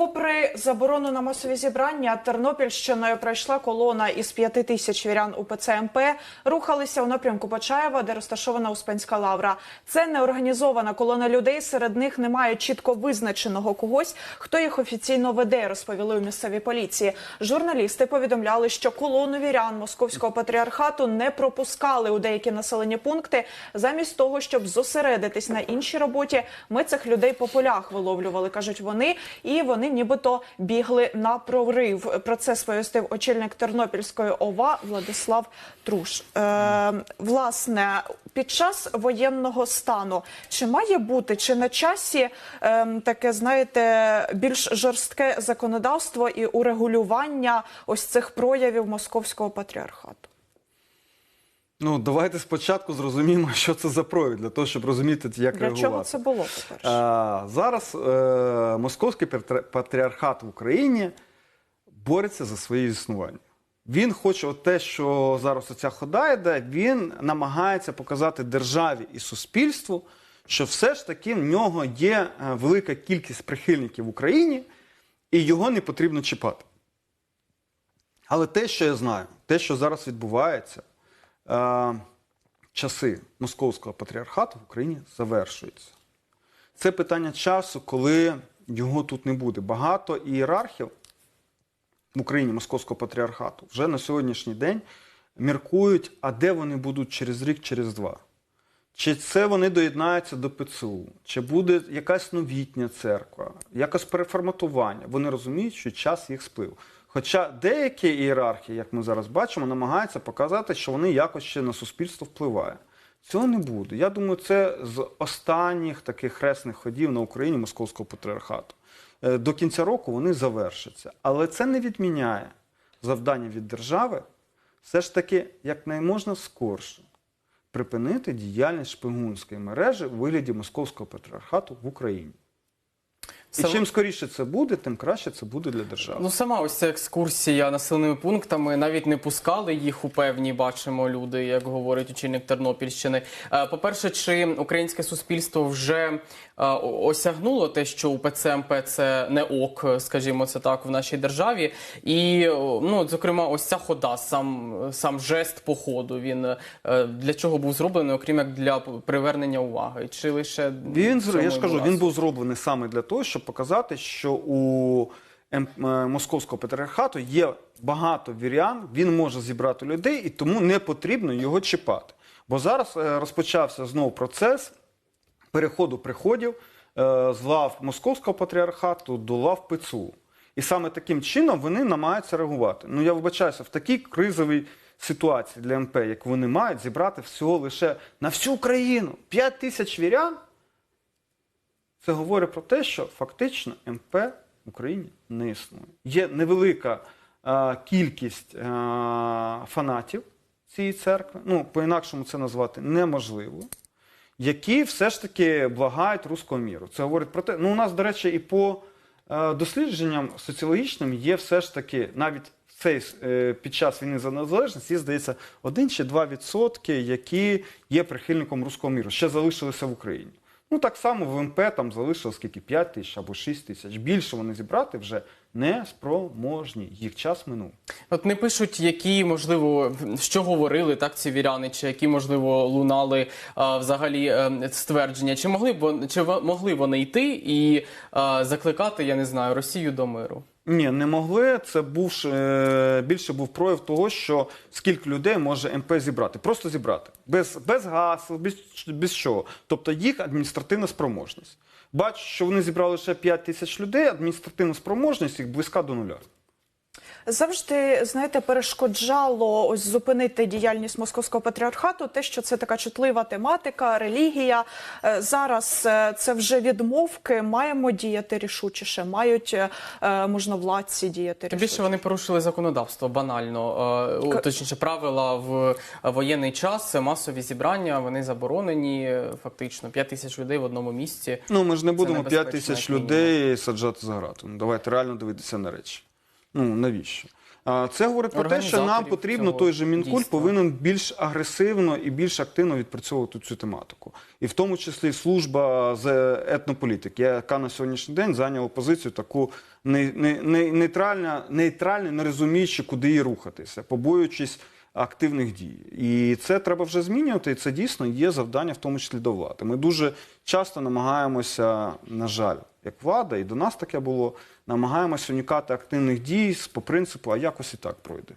Попри заборону на масові зібрання, Тернопільщиною пройшла колона із п'яти тисяч вірян УПЦ МП. Рухалися у напрямку Почаєва, де розташована Успенська лавра. Це неорганізована колона людей. Серед них немає чітко визначеного когось, хто їх офіційно веде. Розповіли у місцевій поліції. Журналісти повідомляли, що колону вірян московського патріархату не пропускали у деякі населені пункти. Замість того, щоб зосередитись на іншій роботі, ми цих людей по полях виловлювали, кажуть вони, і вони нібито бігли на прорив. Про це сповістив очільник Тернопільської ОВА Владислав Труш. Е, власне, під час воєнного стану чи має бути чи на часі е, таке, знаєте, більш жорстке законодавство і урегулювання ось цих проявів московського патріархату? Ну, давайте спочатку зрозуміємо, що це за провід, для того, щоб розуміти, як Для реагувати. чого це було? По-перше? А, зараз е, московський патріархат в Україні бореться за своє існування. Він хоче от те, що зараз оця хода йде, він намагається показати державі і суспільству, що все ж таки в нього є е, велика кількість прихильників в Україні, і його не потрібно чіпати. Але те, що я знаю, те, що зараз відбувається, часи московського патріархату в Україні завершуються. Це питання часу, коли його тут не буде. Багато ієрархів в Україні московського патріархату вже на сьогоднішній день міркують, а де вони будуть через рік, через два. Чи це вони доєднаються до ПЦУ, чи буде якась новітня церква, якось переформатування. Вони розуміють, що час їх сплив. Хоча деякі ієрархи, як ми зараз бачимо, намагаються показати, що вони якось ще на суспільство впливають. Цього не буде. Я думаю, це з останніх таких хресних ходів на Україні московського патріархату. Е, До кінця року вони завершаться. Але це не відміняє завдання від держави все ж таки якнайможна скорше припинити діяльність шпигунської мережі у вигляді московського патріархату в Україні. І Сам- чим скоріше це буде, тим краще це буде для держави. Ну, сама ось ця екскурсія населеними пунктами навіть не пускали їх у певні, бачимо люди, як говорить очільник Тернопільщини. Е, По-перше, чи українське суспільство вже е, осягнуло те, що УПЦ МП це не ок, скажімо це так, в нашій державі. І ну, зокрема, ось ця хода, сам, сам жест походу, він е, для чого був зроблений, окрім як для привернення уваги? Чи лише Він я ж кажу, він був зроблений саме для того, щоб показати, що у ем- е, московського патріархату є багато вірян, він може зібрати людей, і тому не потрібно його чіпати. Бо зараз е, розпочався знову процес переходу приходів е, з лав московського патріархату до лав ПЦУ. І саме таким чином вони намагаються реагувати. Ну я вибачаюся, в такій кризовій ситуації для МП, як вони мають, зібрати всього лише на всю Україну 5 тисяч вірян. Це говорить про те, що фактично МП в Україні не існує. Є невелика е, кількість е, фанатів цієї церкви, ну, по-інакшому це назвати неможливо, які все ж таки благають руського міру. Це говорить про те, ну у нас, до речі, і по е, дослідженням соціологічним є все ж таки навіть цей, е, під час війни за незалежність є, здається, 1 чи 2 відсотки, які є прихильником руського міру, ще залишилися в Україні. Ну так само в МП там залишилось скільки 5 тисяч або 6 тисяч. Більше вони зібрати вже не спроможні. Їх час минув. От не пишуть, які можливо що говорили так ці віряни, чи які можливо лунали а, взагалі е, ствердження, чи могли б чи могли вони йти і а, закликати, я не знаю, Росію до миру? Ні, не могли. Це був е, більше був прояв того, що скільки людей може МП зібрати. Просто зібрати. Без, без гасел, без, без чого. Тобто їх адміністративна спроможність. Бачу, що вони зібрали лише 5 тисяч людей, адміністративна спроможність їх близька до нуля. Завжди знаєте, перешкоджало ось зупинити діяльність московського патріархату, те, що це така чутлива тематика, релігія. Е, Зараз е, це вже відмовки. Маємо діяти рішучіше, мають е, можновладці діяти Тим більше вони порушили законодавство банально, К- точніше, правила в воєнний час, масові зібрання, вони заборонені фактично 5 тисяч людей в одному місці. Ну, ми ж не будемо 5 тисяч людей саджати за грату. Ну, давайте реально дивитися на речі. Ну, навіщо? Це говорить про те, що нам потрібно той же Мінкульт дійства. повинен більш агресивно і більш активно відпрацьовувати цю тематику. І в тому числі служба з етнополітики, яка на сьогоднішній день зайняла позицію таку не, не, не, нейтральна, нейтральну, не розуміючи, куди їй рухатися, побоюючись активних дій. І це треба вже змінювати, і це дійсно є завдання, в тому числі до влади. Ми дуже часто намагаємося, на жаль, як влада, і до нас таке було, намагаємося уникати активних дій по принципу, а якось і так пройде.